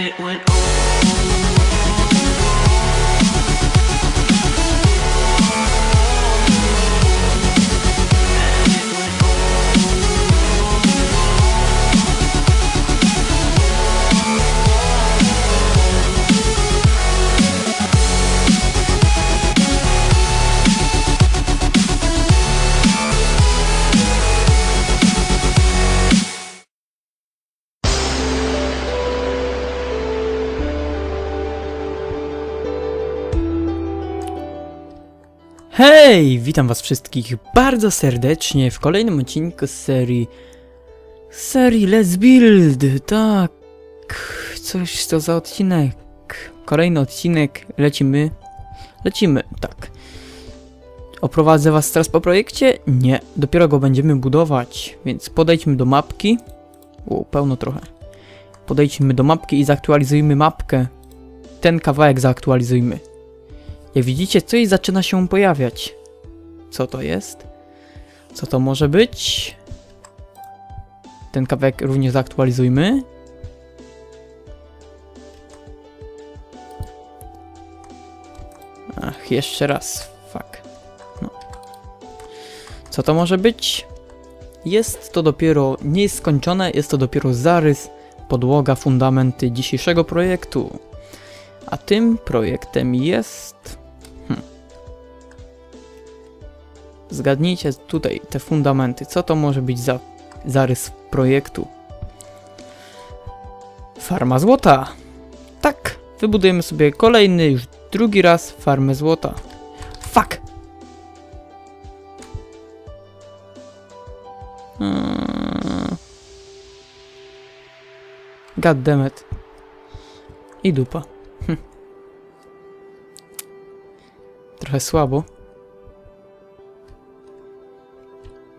It went on. Hej! Witam was wszystkich bardzo serdecznie w kolejnym odcinku z serii... serii Let's Build, tak. Coś co za odcinek. Kolejny odcinek, lecimy. Lecimy, tak. Oprowadzę was teraz po projekcie? Nie, dopiero go będziemy budować, więc podejdźmy do mapki. O, pełno trochę. Podejdźmy do mapki i zaktualizujmy mapkę. Ten kawałek zaktualizujmy. Jak widzicie, coś zaczyna się pojawiać. Co to jest? Co to może być? Ten kawałek również zaktualizujmy. Ach, jeszcze raz. Fuck. No. Co to może być? Jest to dopiero nie jest skończone, jest to dopiero zarys, podłoga, fundamenty dzisiejszego projektu. A tym projektem jest. Zgadnijcie tutaj te fundamenty. Co to może być za zarys projektu? Farma złota. Tak, wybudujemy sobie kolejny, już drugi raz farmę złota. Fuck! Hmm. God damn it. I dupa. Trochę słabo.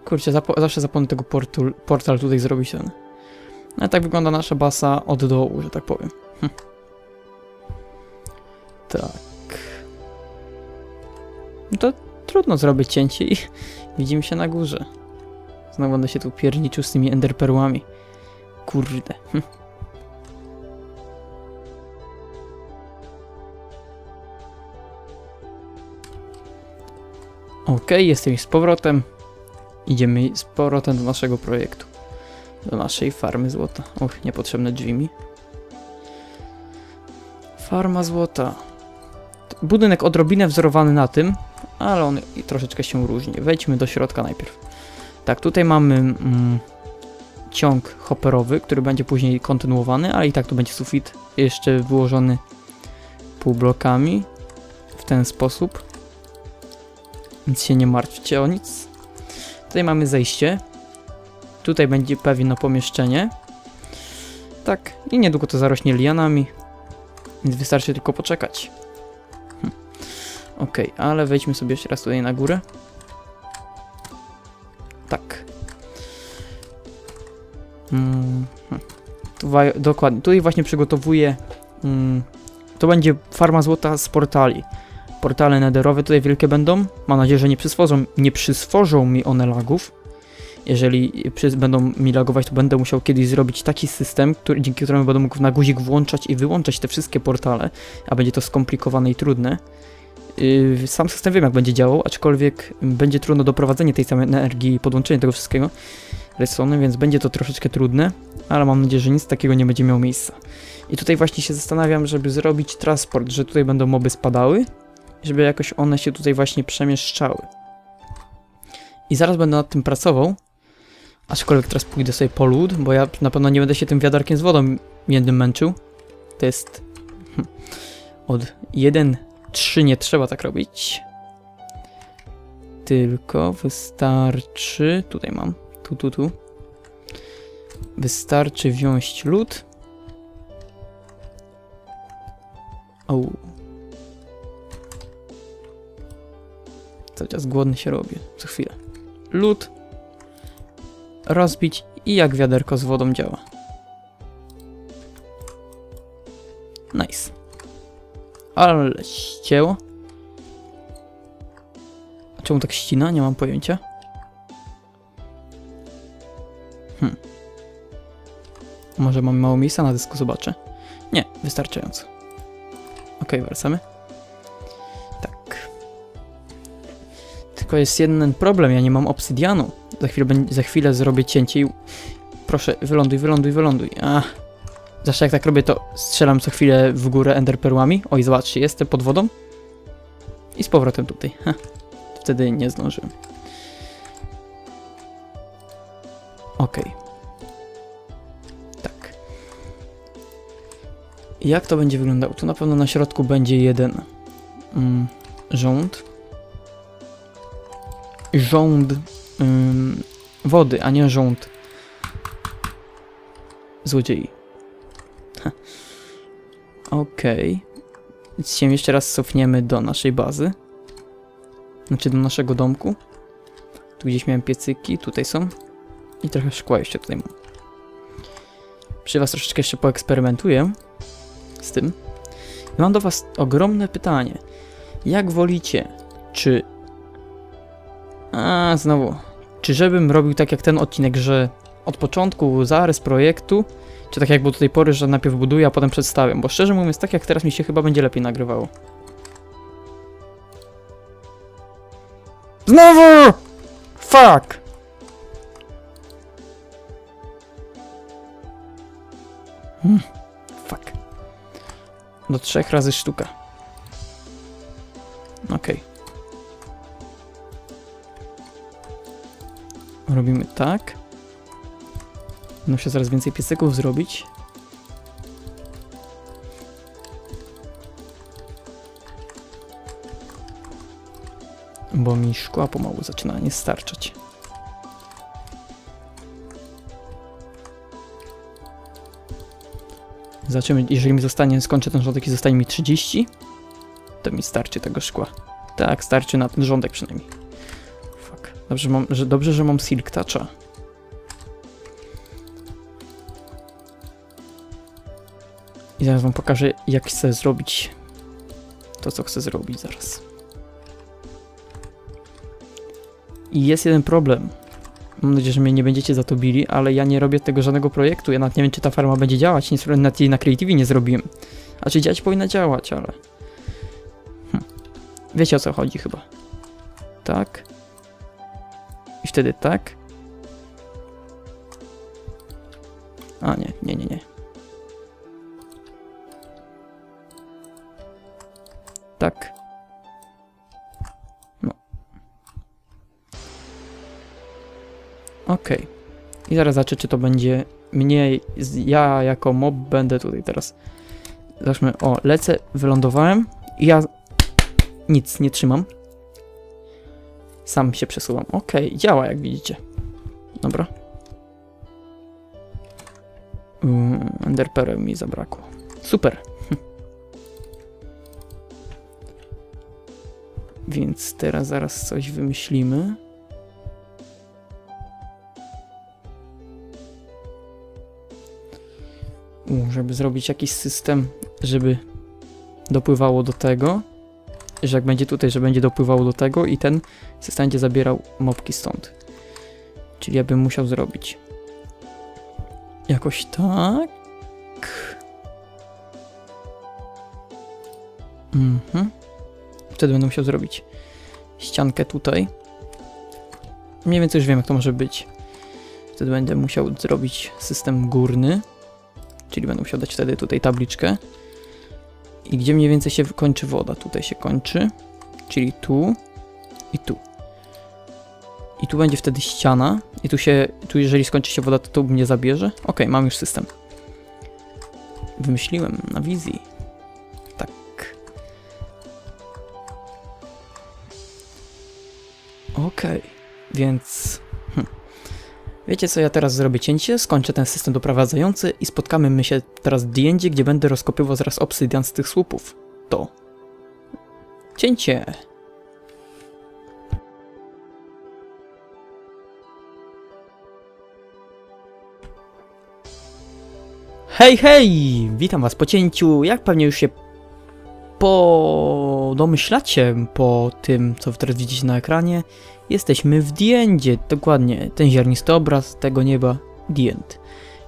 Kurczę, zapo zawsze zapomnę tego portul, portal tutaj zrobić ten. No tak wygląda nasza basa od dołu, że tak powiem. Hm. Tak. No to trudno zrobić cięcie i widzimy się na górze. Znowu będę się tu pierniczył z tymi enderperłami. Kurde. Hm. Ok, jestem z powrotem. Idziemy z powrotem do naszego projektu. Do naszej farmy złota. Och, niepotrzebne drzwi mi. Farma złota. Budynek odrobinę wzorowany na tym, ale on troszeczkę się różni. Wejdźmy do środka najpierw. Tak, tutaj mamy mm, ciąg hopperowy, który będzie później kontynuowany, ale i tak tu będzie sufit jeszcze wyłożony półblokami w ten sposób. Nic się nie martwcie o nic. Tutaj mamy zejście. Tutaj będzie pewno pomieszczenie. Tak, i niedługo to zarośnie lianami. Więc wystarczy tylko poczekać. Hm. Ok, ale wejdźmy sobie jeszcze raz tutaj na górę. Tak. Mm, hm. tu dokładnie, tutaj właśnie przygotowuję. Mm, to będzie farma złota z portali portale nederowe tutaj wielkie będą. Mam nadzieję, że nie przysworzą, nie przysworzą mi one lagów. Jeżeli będą mi lagować, to będę musiał kiedyś zrobić taki system, który, dzięki któremu będę mógł na guzik włączać i wyłączać te wszystkie portale, a będzie to skomplikowane i trudne. Yy, sam system wiem, jak będzie działał, aczkolwiek będzie trudno doprowadzenie tej samej energii i podłączenie tego wszystkiego redstone, więc będzie to troszeczkę trudne, ale mam nadzieję, że nic takiego nie będzie miało miejsca. I tutaj właśnie się zastanawiam, żeby zrobić transport, że tutaj będą moby spadały, żeby jakoś one się tutaj właśnie przemieszczały. I zaraz będę nad tym pracował, aczkolwiek teraz pójdę sobie po lód, bo ja na pewno nie będę się tym wiadarkiem z wodą jednym męczył. To jest hm, od 1-3 nie trzeba tak robić. Tylko wystarczy, tutaj mam, tu, tu, tu. Wystarczy wziąć lód. O. Cały czas głodny się robię, co chwilę. Lód. Rozbić i jak wiaderko z wodą działa. Nice. Ale ścięło. A czemu tak ścina? Nie mam pojęcia. Hmm. Może mam mało miejsca na dysku, zobaczę. Nie, wystarczająco. Ok, wracamy. Tylko jest jeden problem, ja nie mam obsydianu. Za chwilę, za chwilę zrobię cięcie i... Proszę, wyląduj, wyląduj, wyląduj. Ach. Zawsze jak tak robię, to strzelam co chwilę w górę enderperłami. Oj, zobaczcie, jestem pod wodą. I z powrotem tutaj. Ha. Wtedy nie zdążyłem. Okej. Tak. Jak to będzie wyglądało? Tu na pewno na środku będzie jeden mm, rząd. Rząd ym, wody, a nie rząd złodziei. Okej. Więc się jeszcze raz cofniemy do naszej bazy. Znaczy do naszego domku. Tu gdzieś miałem piecyki, tutaj są. I trochę szkła jeszcze tutaj mam. Przy was troszeczkę jeszcze poeksperymentuję z tym. I mam do was ogromne pytanie. Jak wolicie, czy... A, znowu. Czy żebym robił tak jak ten odcinek, że od początku zarys projektu, czy tak jak było do tej pory, że najpierw buduję, a potem przedstawiam? Bo szczerze mówiąc, tak jak teraz mi się chyba będzie lepiej nagrywało. Znowu! Fuck! Hmm, fuck. Do trzech razy sztuka. Okej. Robimy tak. Muszę zaraz więcej piecyków zrobić. Bo mi szkła pomału zaczyna nie starczać. Zobaczymy, jeżeli mi zostanie, skończę ten rządek i zostanie mi 30, to mi starczy tego szkła. Tak, starczy na ten rządek przynajmniej. Dobrze, mam, że, dobrze, że mam silk toucha. I zaraz wam pokażę, jak chcę zrobić to, co chcę zrobić zaraz. I jest jeden problem. Mam nadzieję, że mnie nie będziecie za to bili, ale ja nie robię tego żadnego projektu. Ja nawet nie wiem, czy ta farma będzie działać. Nic nawet jej na Creative nie zrobiłem. A czy działać powinna działać, ale... Hm. Wiecie o co chodzi chyba. Tak. I wtedy tak. A nie, nie, nie, nie. Tak. No. Okej. I zaraz zobaczę, czy to będzie mniej. Ja jako mob będę tutaj teraz. Zobaczmy. O, lecę, wylądowałem. I ja nic nie trzymam. Sam się przesuwam. Okej, działa jak widzicie. Dobra. Mm, Enderpearl mi zabrakło. Super. Więc teraz zaraz coś wymyślimy. U, żeby zrobić jakiś system, żeby dopływało do tego. Że jak będzie tutaj, że będzie dopływało do tego i ten będzie zabierał mopki stąd. Czyli ja bym musiał zrobić jakoś tak. Mhm. Wtedy będę musiał zrobić ściankę tutaj. Mniej więcej już wiem, jak to może być. Wtedy będę musiał zrobić system górny. Czyli będę musiał dać wtedy tutaj tabliczkę. I gdzie mniej więcej się kończy woda? Tutaj się kończy. Czyli tu i tu. I tu będzie wtedy ściana. I tu się, tu jeżeli skończy się woda, to tu mnie zabierze. Ok, mam już system. Wymyśliłem na wizji. Tak. Okej, więc... Wiecie co, ja teraz zrobię cięcie, skończę ten system doprowadzający i spotkamy my się teraz w D&D, gdzie będę rozkopywał zaraz obsydian z tych słupów. To... Cięcie! Hej, hej! Witam was po cięciu. Jak pewnie już się po domyślacie po tym, co teraz widzicie na ekranie, jesteśmy w The Endzie, dokładnie, ten ziarnisty obraz tego nieba, The End.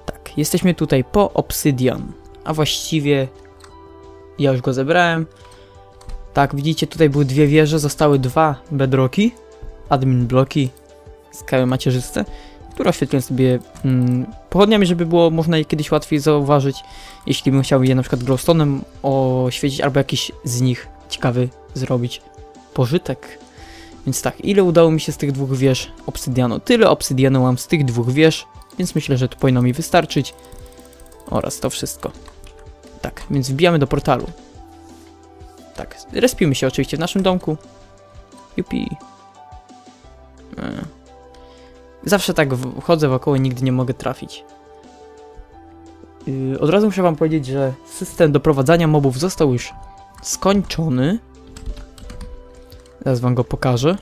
Tak, jesteśmy tutaj po Obsydian. a właściwie ja już go zebrałem. Tak, widzicie, tutaj były dwie wieże, zostały dwa bedrocki, admin bloki, skały macierzyste, które oświetliłem sobie mm, pochodniami, żeby było można je kiedyś łatwiej zauważyć, jeśli bym chciał je na przykład glowstone'em oświecić, albo jakiś z nich ciekawy zrobić pożytek. Więc tak, ile udało mi się z tych dwóch wież obsydianu? Tyle obsydianu mam z tych dwóch wież, więc myślę, że to powinno mi wystarczyć. Oraz to wszystko. Tak, więc wbijamy do portalu. Tak, respimy się oczywiście w naszym domku. Jupi. E. Zawsze tak chodzę wokoło nigdy nie mogę trafić. Yy, od razu muszę wam powiedzieć, że system doprowadzania mobów został już skończony. Zaraz wam go pokażę.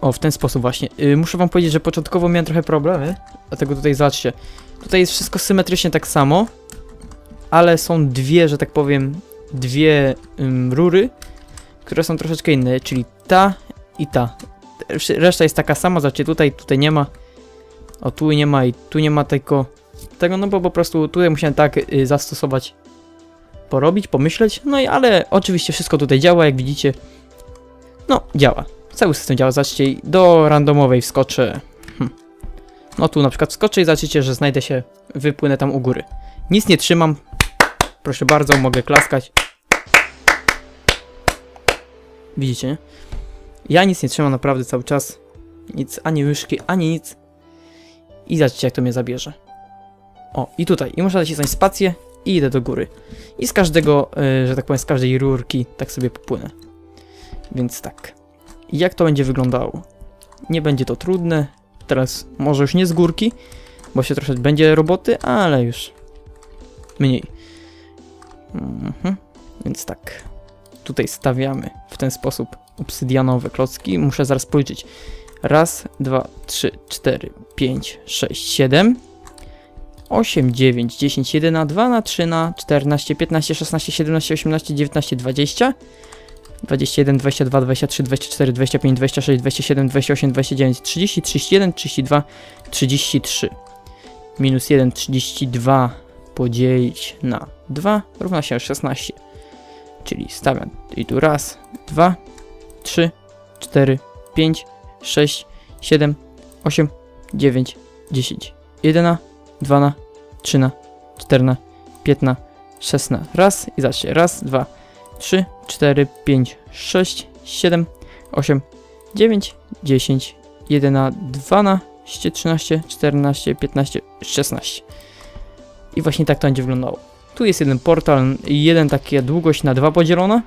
O, w ten sposób właśnie. Yy, muszę wam powiedzieć, że początkowo miałem trochę problemy, dlatego tutaj zobaczcie. Tutaj jest wszystko symetrycznie tak samo, ale są dwie, że tak powiem, dwie rury, które są troszeczkę inne, czyli ta i ta. Resz- Reszta jest taka sama, zobaczcie, tutaj, tutaj nie ma. O, tu nie ma i tu nie ma tego, tego no bo po prostu tutaj musiałem tak y, zastosować, porobić, pomyśleć, no i ale oczywiście wszystko tutaj działa, jak widzicie. No, działa. Cały system działa, zobaczcie, do randomowej wskoczę. Hm. No tu na przykład wskoczę i zobaczycie, że znajdę się, wypłynę tam u góry. Nic nie trzymam. Proszę bardzo, mogę klaskać. Widzicie, nie? Ja nic nie trzymam naprawdę cały czas. Nic, ani łyżki, ani nic. I zobaczcie, jak to mnie zabierze. O, i tutaj. I muszę nacisnąć spację i idę do góry. I z każdego, y, że tak powiem, z każdej rurki tak sobie popłynę. Więc tak. Jak to będzie wyglądało? Nie będzie to trudne. Teraz może już nie z górki, bo się troszeczkę będzie roboty, ale już mniej. Mhm. Więc tak. Tutaj stawiamy w ten sposób obsydianowe klocki. Muszę zaraz policzyć. Raz, dwa, trzy, cztery, pięć, sześć, siedem, osiem, dziewięć, dziesięć, jeden na dwa, na trzy, na czternaście, piętnaście, szesnaście, siedemnaście, osiemnaście, dziewiętnaście, dwadzieścia. 21, 22, 23, 24, 25, 26, 27, 28, 29, 30, 31, 32, 33. Minus 1, 32 podzielić na 2 równa się 16. Czyli stawiam i tu raz, dwa, trzy, cztery, pięć, sześć, siedem, osiem, dziewięć, dziesięć, jedyna, dwana, trzyna, czterna, piętna, szesna. Raz i zacznie. Raz, dwa, trzy, cztery, pięć, sześć, siedem, osiem, dziewięć, dziesięć, jedyna, dwanaście, trzynaście, czternaście, piętnaście, szesnaście. I właśnie tak to będzie wyglądało. Tu jest jeden portal, jeden taka długość na dwa podzielona.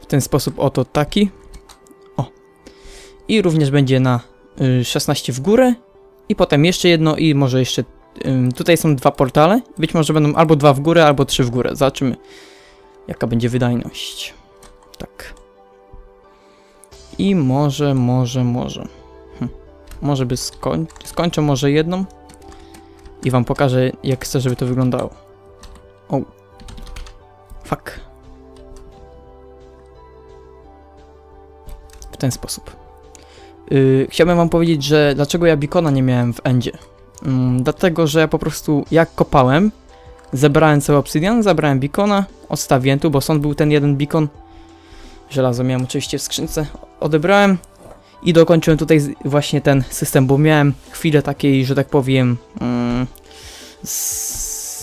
W ten sposób oto taki. O. I również będzie na y, 16 w górę. I potem jeszcze jedno i może jeszcze... tutaj są dwa portale. Być może będą albo dwa w górę, albo trzy w górę. Zobaczymy jaka będzie wydajność. Tak. I może, może, może. Hm. Może by skoń... skończę może jedną. I wam pokażę, jak chcę, żeby to wyglądało. O. Fuck. W ten sposób. Yy, chciałbym wam powiedzieć, że dlaczego ja bikona nie miałem w endzie. Mm, dlatego, że ja po prostu jak kopałem, zebrałem cały obsydian, zabrałem bikona, odstawiłem tu, bo stąd był ten jeden bikon. Żelazo miałem oczywiście w skrzynce, odebrałem i dokończyłem tutaj właśnie ten system, bo miałem chwilę takiej, że tak powiem, mm,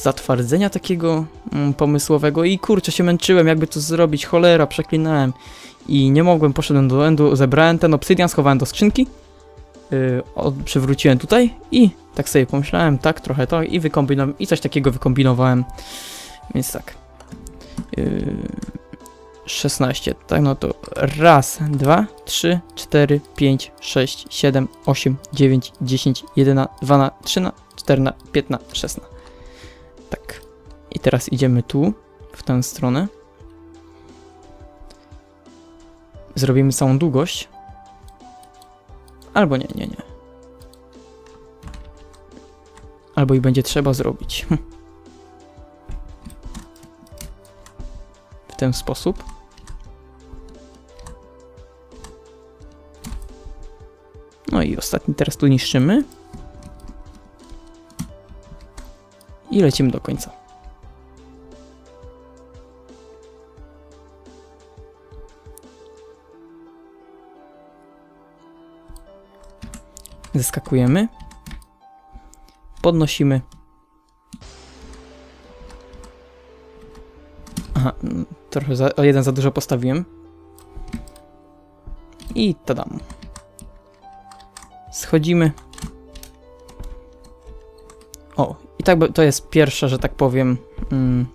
zatwardzenia takiego mm, pomysłowego i kurczę się męczyłem, jakby to zrobić, cholera, przeklinałem i nie mogłem, poszedłem do endu, zebrałem ten obsydian, schowałem do skrzynki, yy, od, przywróciłem tutaj i tak sobie pomyślałem, tak, trochę to i wykombinowałem, i coś takiego wykombinowałem, więc tak. Yy, 16, tak, no to raz, dwa, trzy, cztery, pięć, sześć, siedem, osiem, dziewięć, dziesięć, jedyna, dwana, trzyna, czterna, piętna, szesna. Tak. I teraz idziemy tu, w tę stronę. Zrobimy całą długość. Albo nie, nie, nie. Albo i będzie trzeba zrobić. W ten sposób. No i ostatni teraz tu niszczymy. I lecimy do końca. Zeskakujemy. Podnosimy. Aha, mm, trochę za, o jeden za dużo postawiłem. I tadam. Schodzimy. O, i tak to jest pierwsze, że tak powiem. Mm,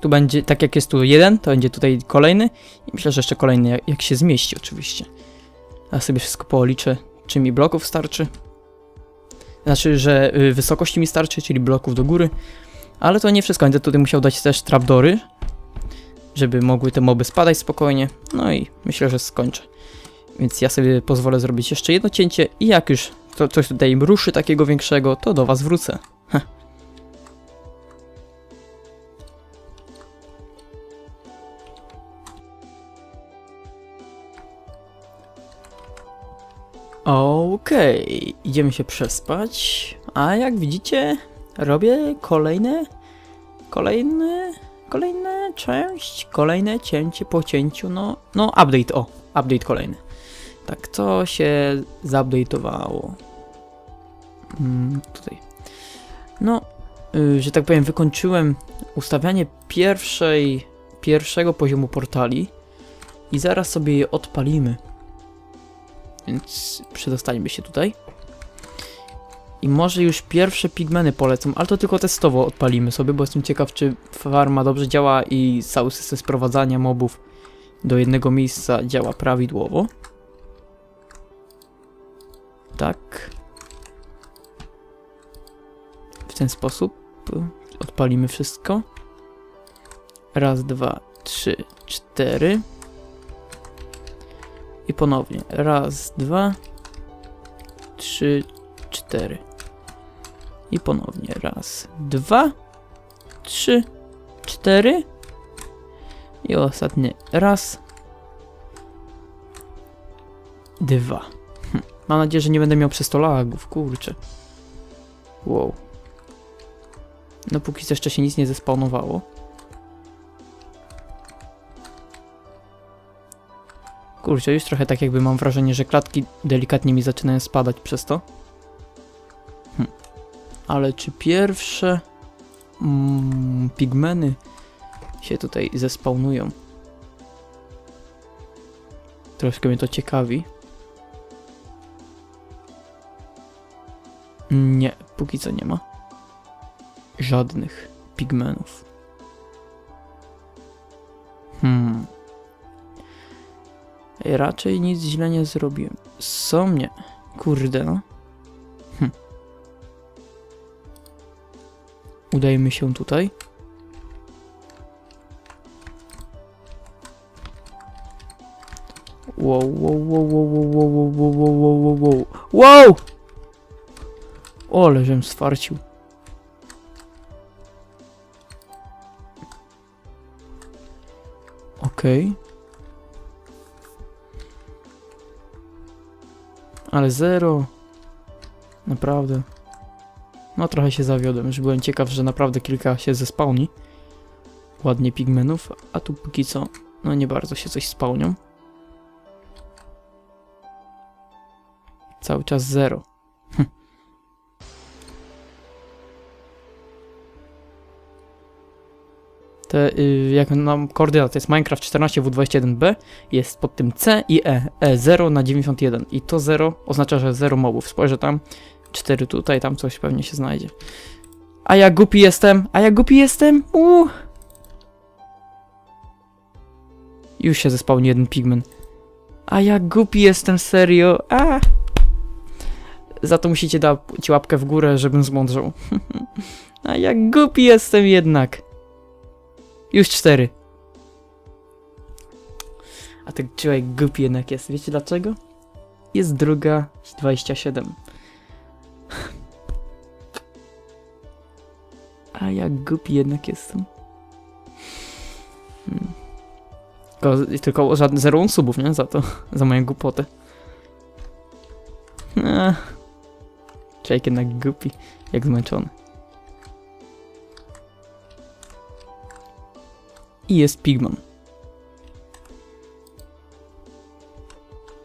tu będzie, tak jak jest tu jeden, to będzie tutaj kolejny. I myślę, że jeszcze kolejny, jak, jak się zmieści oczywiście. A sobie wszystko policzę, czy mi bloków starczy. Znaczy, że y, wysokości mi starczy, czyli bloków do góry. Ale to nie wszystko, będę tutaj musiał dać też trapdory, żeby mogły te moby spadać spokojnie. No i myślę, że skończę. Więc ja sobie pozwolę zrobić jeszcze jedno cięcie i jak już to coś tutaj ruszy takiego większego, to do was wrócę. Okej, idziemy się przespać. A jak widzicie, robię kolejne, kolejne, kolejne część, kolejne cięcie po cięciu, no, no update, o, update kolejny. Tak, co się zupdate'owało? Mm, tutaj. No, y, że tak powiem, wykończyłem ustawianie pierwszej, pierwszego poziomu portali i zaraz sobie je odpalimy. Więc przedostańmy się tutaj. I może już pierwsze pigmeny polecą, ale to tylko testowo odpalimy sobie, bo jestem ciekaw, czy farma dobrze działa i cały system sprowadzania mobów do jednego miejsca działa prawidłowo. Tak. W ten sposób odpalimy wszystko. Raz, dwa, trzy, cztery. I ponownie. Raz, dwa, trzy, cztery. I ponownie. Raz, dwa, trzy, cztery. I ostatnie. Raz, dwa. Hm. Mam nadzieję, że nie będę miał przez to lagów, kurczę. Wow. No póki co jeszcze się nic nie zespawnowało. Kurczę, już trochę tak jakby mam wrażenie, że klatki delikatnie mi zaczynają spadać przez to. Hm. Ale czy pierwsze mm, pigmeny się tutaj zespawnują? Troszkę mnie to ciekawi. Nie, póki co nie ma. Żadnych pigmenów. Hmm. Raczej nic źle nie zrobiłem. Co mnie? Kurde no. Hm. Udajmy się tutaj. Wow, wow, wow, wow, wow, wow, wow, wow, wow, wow, wow. Wow! Ole, żem. Okej. Ale zero. Naprawdę. No trochę się zawiodłem, już byłem ciekaw, że naprawdę kilka się zespałni. Ładnie pigmenów, a tu póki co, no nie bardzo się coś spełnią. Cały czas zero. Te, y, jak nam koordynat to jest Minecraft 14W21B, jest pod tym C i E. E0 na 91 i to 0 oznacza, że 0 mobów. Spojrzę tam, 4 tutaj, tam coś pewnie się znajdzie. A ja głupi jestem, a ja głupi jestem, uuu. Już się zespał nie jeden pigment. A ja głupi jestem, serio, a. Za to musicie dać łapkę w górę, żebym zmądrzał. a ja głupi jestem jednak. Już cztery. A ten człowiek głupi jednak jest. Wiecie dlaczego? Jest druga 27. A ja głupi jednak jestem. Hmm. Tylko, tylko żadne zero subów, nie? Za to. Za moją głupotę. Ech. Człowiek jednak głupi. Jak zmęczony. I jest pigman.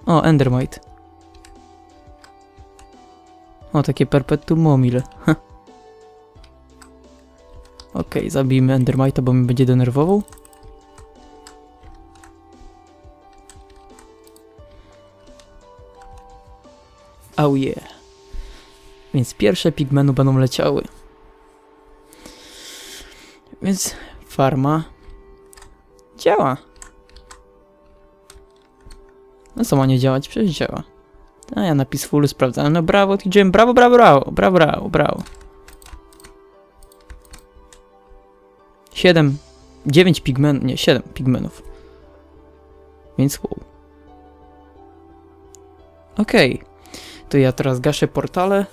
O, endermite. O, takie perpetuum mobile. Okej, zabijmy endermite'a, bo mnie będzie denerwował. Oh yeah. Więc pierwsze pigmenu będą leciały. Więc farma działa. No co ma nie działać? Przecież działa. A ja napis full sprawdzałem. No brawo, TJ, brawo, brawo, brawo, brawo, brawo, brawo. 7, 9 pigmenów, nie, 7 pigmenów. Więc wow. Okej. To ja teraz gaszę portale.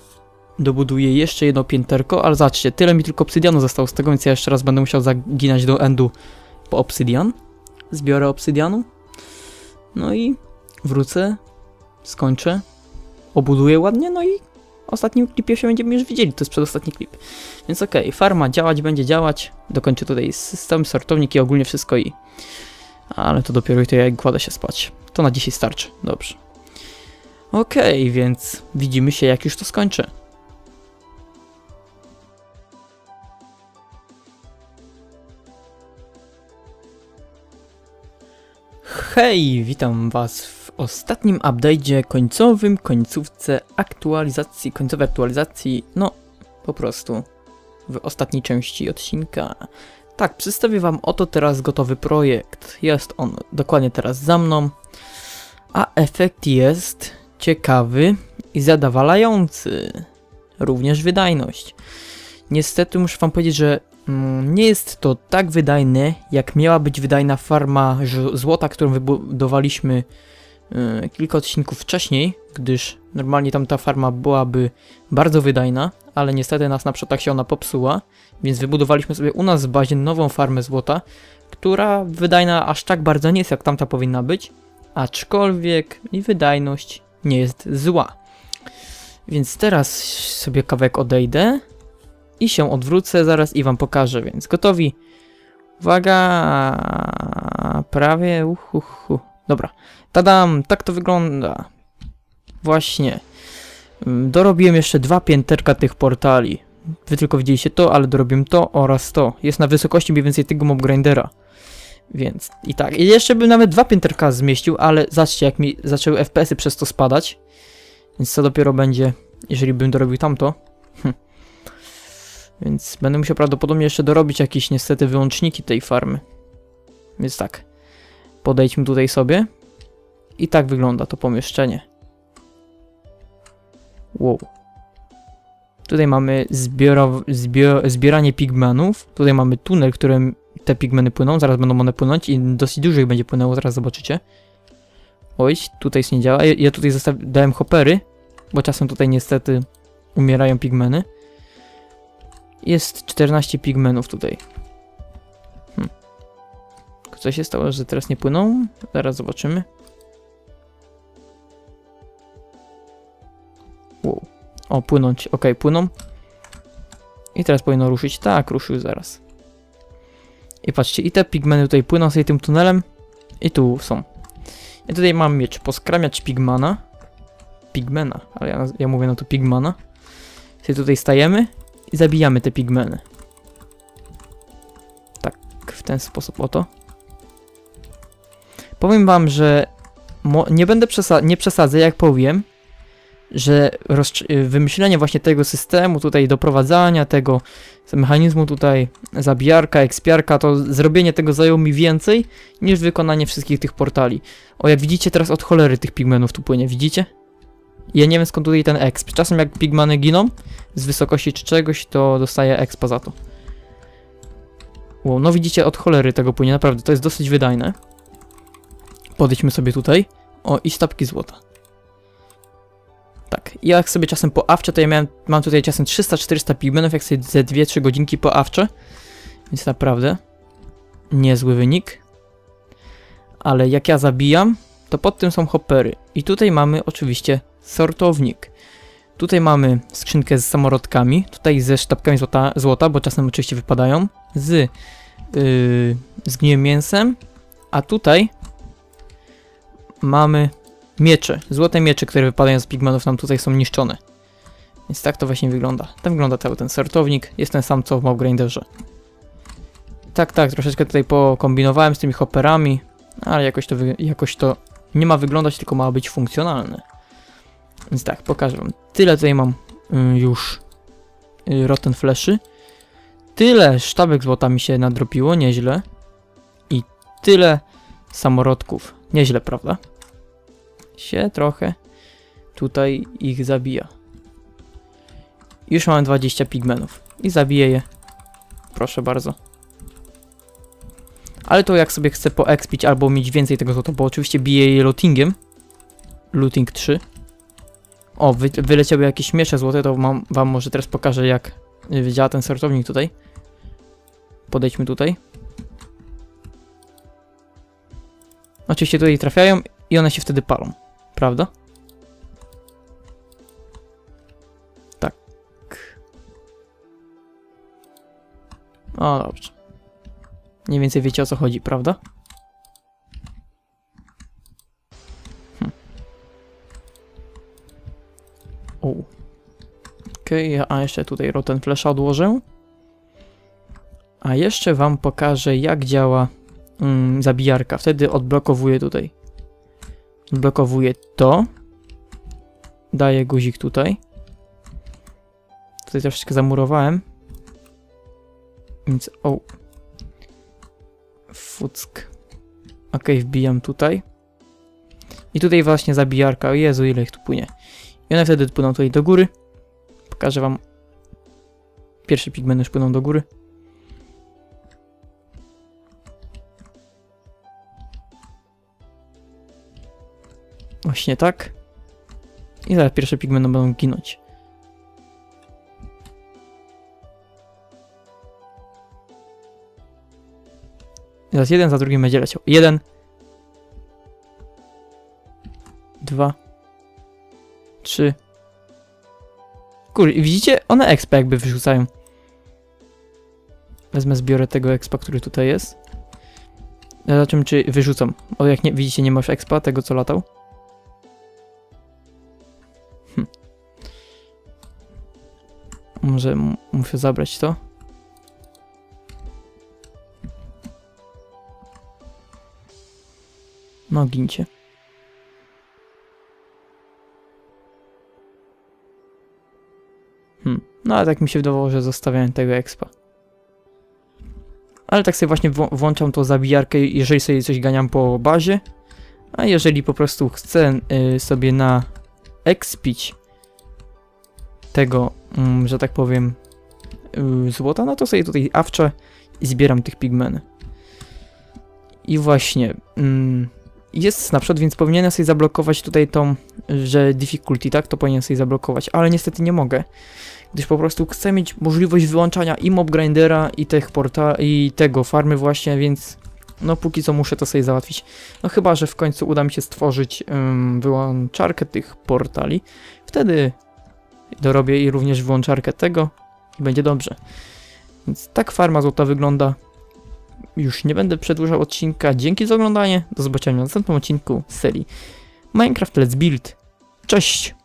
Dobuduję jeszcze jedno pięterko, ale zobaczcie, tyle mi tylko obsydianu zostało z tego, więc ja jeszcze raz będę musiał zaginać do endu obsydian. Zbiorę obsydianu. No i wrócę, skończę, obuduję ładnie, no i w ostatnim klipie się będziemy już widzieli, to jest przedostatni klip. Więc okej, farma działać będzie działać, dokończę tutaj system, sortownik i ogólnie wszystko i... Ale to dopiero to jak kładę się spać. To na dzisiaj starczy, dobrze. Okej, więc widzimy się jak już to skończę. Hej, witam was w ostatnim update'cie końcowym, końcówce aktualizacji, końcowej aktualizacji, no po prostu w ostatniej części odcinka. Tak, przedstawię wam oto teraz gotowy projekt. Jest on dokładnie teraz za mną, a efekt jest ciekawy i zadowalający. Również wydajność. Niestety muszę wam powiedzieć, że nie jest to tak wydajne, jak miała być wydajna farma złota, którą wybudowaliśmy y, kilka odcinków wcześniej, gdyż normalnie tam ta farma byłaby bardzo wydajna, ale niestety nas na przykład się ona popsuła, więc wybudowaliśmy sobie u nas w bazie nową farmę złota, która wydajna aż tak bardzo nie jest, jak tamta powinna być, aczkolwiek i wydajność nie jest zła. Więc teraz sobie kawałek odejdę i się odwrócę zaraz i wam pokażę, więc gotowi? Uwaga, prawie, uhuhu. Dobra, tadam, tak to wygląda. Właśnie. Mm, Dorobiłem jeszcze dwa pięterka tych portali. Wy tylko widzieliście to, ale dorobiłem to oraz to. Jest na wysokości mniej więcej tego mob grindera. Więc i tak. I jeszcze bym nawet dwa pięterka zmieścił, ale zobaczcie jak mi zaczęły FPS-y przez to spadać. Więc co dopiero będzie, jeżeli bym dorobił tamto. Hm. Więc będę musiał prawdopodobnie jeszcze dorobić jakieś niestety wyłączniki tej farmy. Więc tak. Podejdźmy tutaj sobie. I tak wygląda to pomieszczenie. Wow. Tutaj mamy zbioro, zbio, zbieranie pigmenów. Tutaj mamy tunel, którym te pigmeny płyną. Zaraz będą one płynąć i dosyć dużo ich będzie płynęło, zaraz zobaczycie. Oj, tutaj się nie działa. Ja, tutaj dałem hoppery, bo czasem tutaj niestety umierają pigmeny. Jest 14 pigmenów tutaj. Hm. Co się stało, że teraz nie płyną? Zaraz zobaczymy. Wow. O, płynąć. Ok, płyną. I teraz powinno ruszyć. Tak, ruszył zaraz. I patrzcie, i te pigmeny tutaj płyną sobie tym tunelem. I tu są. I tutaj mam miecz. Poskramiać pigmana. Pigmena, ale ja, ja mówię na to pigmana. Sobie tutaj stajemy i zabijamy te pigmeny. Tak, w ten sposób oto. Powiem wam, że nie będę przesa- nie przesadzę, jak powiem, że y, wymyślenie właśnie tego systemu, tutaj doprowadzania tego mechanizmu tutaj zabijarka, ekspiarka, to zrobienie tego zajęło mi więcej niż wykonanie wszystkich tych portali. O, jak widzicie teraz od cholery tych pigmenów tu płynie, widzicie? Ja nie wiem skąd tutaj ten exp. Czasem jak pigmany giną z wysokości czy czegoś, to dostaję expa za to. Wow, no widzicie od cholery tego płynie, naprawdę, to jest dosyć wydajne. Podejdźmy sobie tutaj. O, i stapki złota. Tak, jak sobie czasem poawczę, to ja miałem, mam tutaj czasem 300-400 pigmenów, jak sobie ze 2-3 godzinki poawczę. Więc naprawdę niezły wynik. Ale jak ja zabijam, to pod tym są hoppery. I tutaj mamy oczywiście sortownik. Tutaj mamy skrzynkę z samorodkami, tutaj ze sztabkami złota, złota bo czasem oczywiście wypadają, z yy, mięsem, a tutaj mamy miecze, złote miecze, które wypadają z pigmentów nam tutaj są niszczone. Więc tak to właśnie wygląda. Tak wygląda cały ten sortownik. Jest ten sam co w Mobgrinderze. Tak, tak, troszeczkę tutaj pokombinowałem z tymi hopperami, ale jakoś to, jakoś to nie ma wyglądać, tylko ma być funkcjonalne. Więc tak, pokażę wam. Tyle tutaj mam y, już y, Rotten Fleszy. Tyle sztabek złota mi się nadrobiło, nieźle. I tyle samorodków. Nieźle, prawda? Się trochę tutaj ich zabija. Już mam 20 pigmenów. I zabiję je. Proszę bardzo. Ale to jak sobie chcę poekspić albo mieć więcej tego złota, bo oczywiście biję je lootingiem. Looting 3. O, wy, wyleciały jakieś miecze złote, to mam, wam może teraz pokażę jak y, działa ten sortownik tutaj. Podejdźmy tutaj. Oczywiście tutaj trafiają i one się wtedy palą, prawda? Tak. O, dobrze. Mniej więcej wiecie o co chodzi, prawda? Okej, a jeszcze tutaj Rotten Flasha odłożę. A jeszcze wam pokażę jak działa mm, zabijarka. Wtedy odblokowuję tutaj. Odblokowuję to. Daję guzik tutaj. Tutaj troszeczkę zamurowałem. Więc o. Fuck. Ok, wbijam tutaj. I tutaj właśnie zabijarka. O Jezu, ile ich tu płynie. I one wtedy płyną tutaj do góry. Pokażę wam. Pierwsze pigmenty już płyną do góry. Właśnie tak. I zaraz pierwsze pigmenty będą ginąć. I Teraz jeden za drugim będzie leciał. Jeden. Dwa. Trzy. Kurde, i widzicie? One expa jakby wyrzucają. Wezmę, zbiorę tego expa, który tutaj jest. Zobaczymy, czy wyrzucą. O, jak nie, widzicie, nie masz expa, tego co latał. Hm. Może muszę zabrać to. No, gincie. No, ale tak mi się wydawało, że zostawiałem tego expa. Ale tak sobie właśnie włączam tą zabijarkę, jeżeli sobie coś ganiam po bazie. A jeżeli po prostu chcę y, sobie na expić tego, mm, że tak powiem, y, złota, no to sobie tutaj awczę i zbieram tych pigmeny. I właśnie, mm, jest snapshot, więc powinienem sobie zablokować tutaj tą, że difficulty, tak? To powinienem sobie zablokować, ale niestety nie mogę. Gdyż po prostu chcę mieć możliwość wyłączania i mob grindera, i tych porta, i tego farmy właśnie, więc no póki co muszę to sobie załatwić. No chyba, że w końcu uda mi się stworzyć ym, wyłączarkę tych portali. Wtedy dorobię i również wyłączarkę tego i będzie dobrze. Więc tak farma złota wygląda. Już nie będę przedłużał odcinka. Dzięki za oglądanie. Do zobaczenia w następnym odcinku serii Minecraft Let's Build. Cześć!